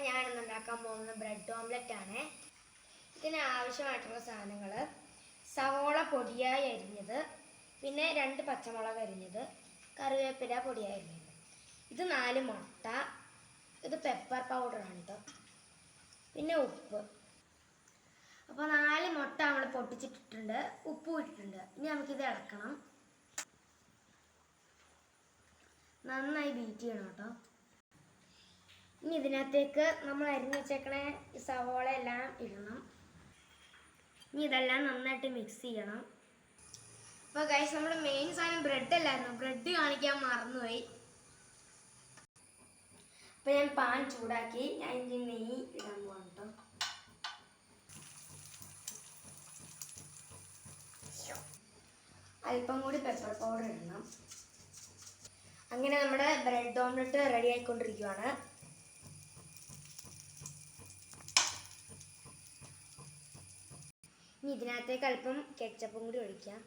അപ്പം ഞാനിന്ന് ഉണ്ടാക്കാൻ പോകുന്നത് ബ്രെഡ് ഓംലെറ്റ് ആണ്. ഇതിന് ആവശ്യമായിട്ടുള്ള സാധനങ്ങൾ സവോള പൊടിയായി അരിഞ്ഞത് പിന്നെ രണ്ട് പച്ചമുളക് അരിഞ്ഞത് കറിവേപ്പില പൊടിയായി അരിഞ്ഞത്. ഇത് നാല് മുട്ട ഇത് പെപ്പർ പൗഡറാണ് ഇത് പിന്നെ ഉപ്പ്. അപ്പോൾ നാല് മുട്ട നമ്മൾ പൊട്ടിച്ചിട്ടിട്ടുണ്ട് ഉപ്പ് ഇട്ടിട്ടുണ്ട്. ഇനി നമുക്കിത് ഇളക്കണം. നന്നായി ബീറ്റ് ചെയ്യണം കേട്ടോ ഇനി ഇതിനകത്തേക്ക് നമ്മൾ അരിഞ്ഞ് വെച്ചേക്കണ സവോള എല്ലാം ഇടണം. ഇനി ഇതെല്ലാം നന്നായിട്ട് മിക്സ് ചെയ്യണം. അപ്പോൾ ഗൈസ് നമ്മുടെ മെയിൻ സാധനം ബ്രെഡ് അല്ലായിരുന്നു. ബ്രെഡ് കാണിക്കാൻ മറന്നുപോയി. അപ്പോൾ ഞാൻ പാൻ ചൂടാക്കി ഞാൻ ഇനി നെയ്യ് ഇടാൻ പോകാം കേട്ടോ അല്പം കൂടി പെപ്പർ പൗഡർ ഇടണം. അങ്ങനെ നമ്മുടെ ബ്രെഡ് ഓംലെറ്റ് റെഡി ആയിക്കൊണ്ടിരിക്കുവാണ്. ഇനി ഇതിനകത്തേക്ക് അല്പം കെച്ചപ്പും കൂടി ഒഴിക്കാം.